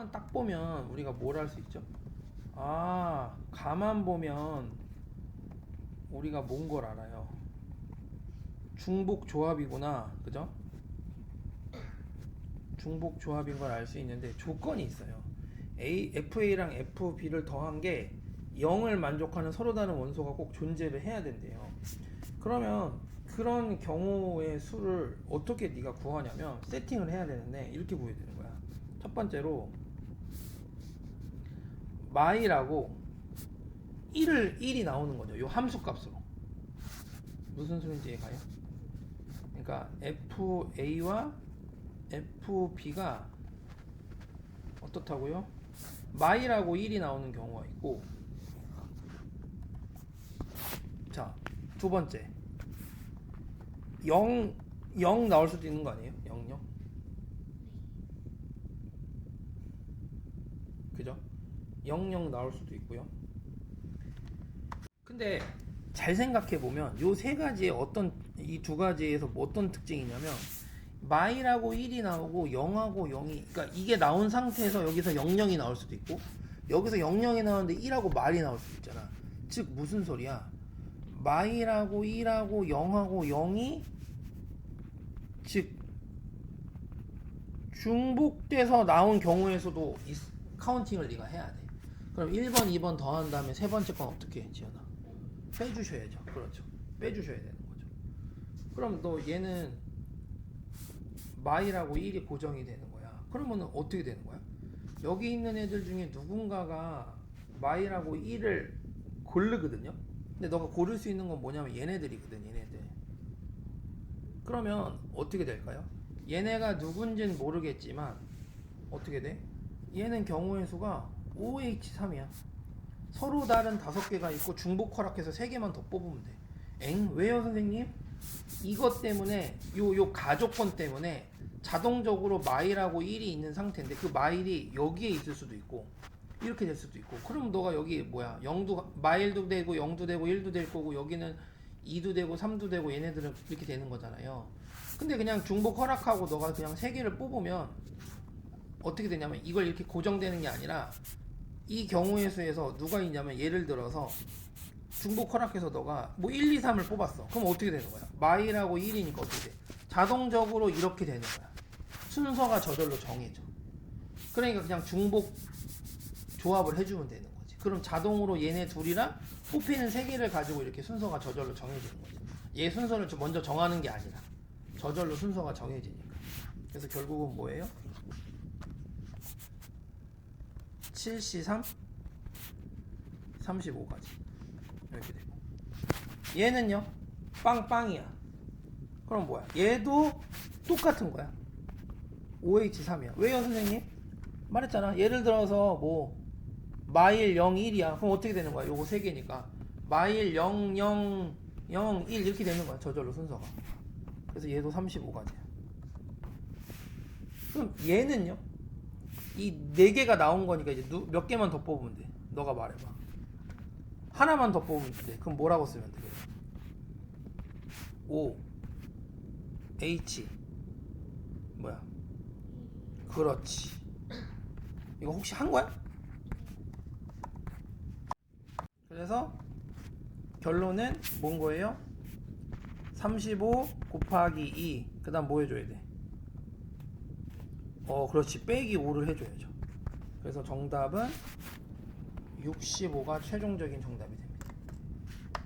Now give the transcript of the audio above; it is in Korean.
가만 딱 보면 우리가 뭘 할 수 있죠? 아, 가만 보면 우리가 뭔 걸 알아요. 중복 조합이구나. 그죠? 중복 조합인 걸 알 수 있는데 조건이 있어요. A, FA랑 FB를 더한 게 0을 만족하는 서로 다른 원소가 꼭 존재를 해야 된대요. 그러면 그런 경우의 수를 어떻게 네가 구하냐면 세팅을 해야 되는데 이렇게 구해야 되는 거야. 첫 번째로 마이라고 1을 1이 나오는 거죠. 요 함수 값으로. 무슨 소리인지 가요? 그러니까 FA와 FB가 어떻다고요? 마이라고 1이 나오는 경우가 있고 자, 두 번째 0, 0 나올 수도 있는 거 아니에요? 0, 0 그죠? 0, 0 나올 수도 있고요 근데 잘 생각해 보면 요 세 가지의 어떤 이 두 가지에서 뭐 어떤 특징이냐면 마이라고 1이 나오고 0하고 0이 그러니까 이게 나온 상태에서 여기서 00이 나올 수도 있고 여기서 00이 나오는데 1하고 말이 나올 수도 있잖아. 즉 무슨 소리야? 마이라고 1하고 0하고 0이 즉 중복돼서 나온 경우에서도 이 카운팅을 네가 해야 돼. 그럼 1번, 2번 더한 다음에 세 번째 건 어떻게 해, 지연아? 빼주셔야죠. 그렇죠. 빼주셔야 되는 거죠. 그럼 너 얘는 마이라고 1이 고정이 되는 거야. 그러면 어떻게 되는 거야? 여기 있는 애들 중에 누군가가 마이라고 1을 고르거든요. 근데 너가 고를 수 있는 건 뭐냐면 얘네들이거든, 얘네들. 그러면 어떻게 될까요? 얘네가 누군지는 모르겠지만 어떻게 돼? 얘는 경우의 수가 OH3이야. 서로 다른 다섯 개가 있고 중복 허락해서 세 개만 더 뽑으면 돼. 엥? 왜요, 선생님? 이것 때문에 요 요 가족권 때문에 자동적으로 마일하고 1이 있는 상태인데 그 마일이 여기에 있을 수도 있고 이렇게 될 수도 있고 그럼 너가 여기 뭐야 0도 마일도 되고 0도 되고 1도 될 거고 여기는 2도 되고 3도 되고 얘네들은 이렇게 되는 거잖아요 근데 그냥 중복 허락하고 너가 그냥 세 개를 뽑으면 어떻게 되냐면 이걸 이렇게 고정되는 게 아니라 이 경우의 수에서 누가 있냐면 예를 들어서 중복 허락해서 너가 뭐 1, 2, 3을 뽑았어. 그럼 어떻게 되는 거야? 마일하고 1이니까 어떻게 돼? 자동적으로 이렇게 되는 거야. 순서가 저절로 정해져. 그러니까 그냥 중복 조합을 해주면 되는 거지. 그럼 자동으로 얘네 둘이랑 뽑히는 세 개를 가지고 이렇게 순서가 저절로 정해지는 거지. 얘 순서를 좀 먼저 정하는 게 아니라 저절로 순서가 정해지니까. 그래서 결국은 뭐예요? 7C3 35가지. 이렇게 되고. 얘는요? 빵빵이야. 그럼 뭐야? 얘도 똑같은 거야. OH3이야. 왜요 선생님? 말했잖아. 예를 들어서 뭐 마일 0, 1이야. 그럼 어떻게 되는 거야? 요거 세 개니까. 마일 0, 0, 0, 1 이렇게 되는 거야 저절로 순서가. 그래서 얘도 35가지야. 그럼 얘는요 이 네 개가 나온 거니까 이제 누, 몇 개만 더 뽑으면 돼 너가 말해봐 하나만 더 뽑으면 돼. 그럼 뭐라고 쓰면 돼? O H 뭐야? 그렇지. 이거 혹시 한 거야? 그래서 결론은 뭔 거예요? 35 곱하기 2. 그 다음 뭐 해줘야 돼? 어, 그렇지. 빼기 5를 해줘야죠. 그래서 정답은 65가 최종적인 정답이 됩니다.